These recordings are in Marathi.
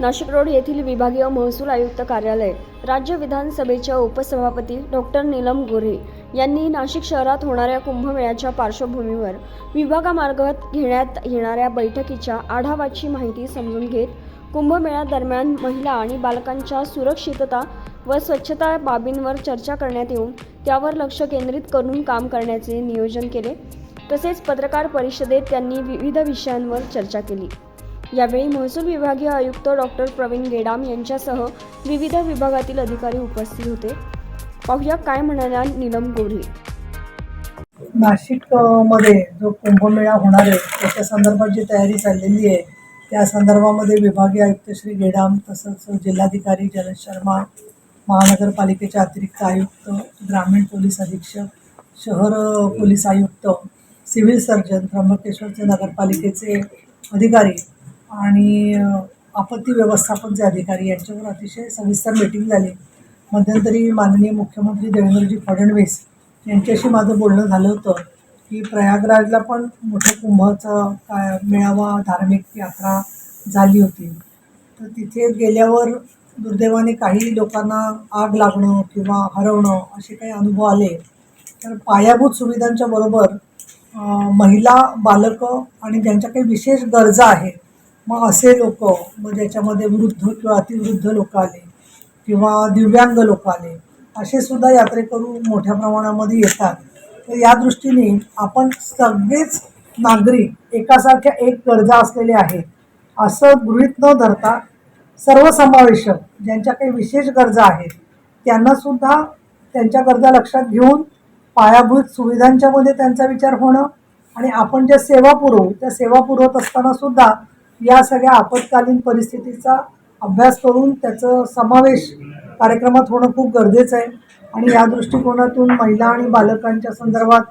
नाशिक रोड येथील विभागीय महसूल आयुक्त कार्यालय राज्य विधानसभेच्या उपसभापती डॉक्टर नीलम गोरे यांनी नाशिक शहरात होणाऱ्या कुंभमेळ्याच्या पार्श्वभूमीवर विभागामार्फत घेण्यात येणाऱ्या बैठकीच्या आढावाची माहिती समजून घेत कुंभमेळ्यादरम्यान महिला आणि बालकांच्या सुरक्षितता व स्वच्छता बाबींवर चर्चा करण्यात येऊन त्यावर लक्ष केंद्रित करून काम करण्याचे नियोजन केले. तसेच पत्रकार परिषदेत त्यांनी विविध विषयांवर चर्चा केली. यावेळी महसूल विभागीय आयुक्त डॉक्टर प्रवीण गेडाम यांच्यासह विविध विभागातील अधिकारी उपस्थित होते. पाहूया काय म्हणाल्या नीलम गोरे नाशिकमध्ये जो कुंभमेळा होणार आहे त्याच्या संदर्भात जी तयारी चाललेली आहे त्या संदर्भामध्ये विभागीय आयुक्त श्री गेडाम तसंच जिल्हाधिकारी जलज शर्मा महानगरपालिकेचे अतिरिक्त आयुक्त ग्रामीण पोलीस अधीक्षक शहर पोलीस आयुक्त सिव्हिल सर्जन त्र्यंबकेश्वरचे नगरपालिकेचे अधिकारी आणि आपत्ती आपत्ती व्यवस्थापनचे अधिकारी यांच्यावर अतिशय सविस्तर मीटिंग झाली. मध्यंतरी माननीय मुख्यमंत्री देवेंद्रजी फडणवीस यांच्याशी माझं बोलणं झालं होतं की प्रयागराजला पण मोठं कुंभाचा काय मेळावा धार्मिक यात्रा झाली होती. तर तिथे गेल्यावर दुर्दैवाने काही लोकांना आग लागणं किंवा हरवणं असे काही अनुभव आले. तर पायाभूत सुविधांच्या बरोबर महिला बालकं आणि ज्यांच्या काही विशेष गरजा आहेत मग असे लोक मग ज्याच्यामध्ये वृद्ध किंवा अतिवृद्ध लोक आले किंवा दिव्यांग लोक आले असे सुद्धा यात्रेकरू मोठ्या प्रमाणामध्ये येतात. तर या दृष्टीने आपण सगळेच नागरिक एकासारख्या एक गरजा असलेले आहेत. असं गृहीत न धरता सर्वसमावेशक ज्यांच्या काही विशेष गरजा आहेत त्यांना सुद्धा त्यांच्या गरजा लक्षात घेऊन पायाभूत सुविधांच्यामध्ये त्यांचा विचार होणं आणि आपण ज्या सेवा पुरवू त्या सेवा पुरवत असताना सुद्धा या सगळ्या आपत्कालीन परिस्थितीचा अभ्यास करून त्याचं समावेश कार्यक्रमात होणं खूप गरजेचं आहे. आणि या दृष्टिकोनातून महिला आणि बालकांच्या संदर्भात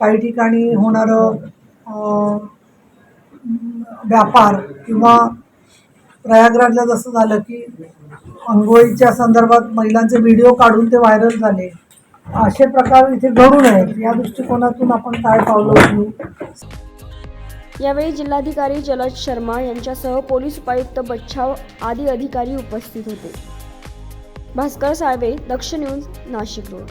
काही ठिकाणी होणारं व्यापार किंवा प्रयागराजला जसं झालं की अंघोळीच्या संदर्भात महिलांचे व्हिडिओ काढून ते व्हायरल झाले. असे प्रकार इथे घडू नयेत. या दृष्टिकोनातून आपण काय पावलं उचलू? यावेळी जिल्हाधिकारी जलज शर्मा यांच्यासह पोलीस उपायुक्त बच्छाव आदी अधिकारी उपस्थित होते. Bhaskar Salve Daksh news Nashik road.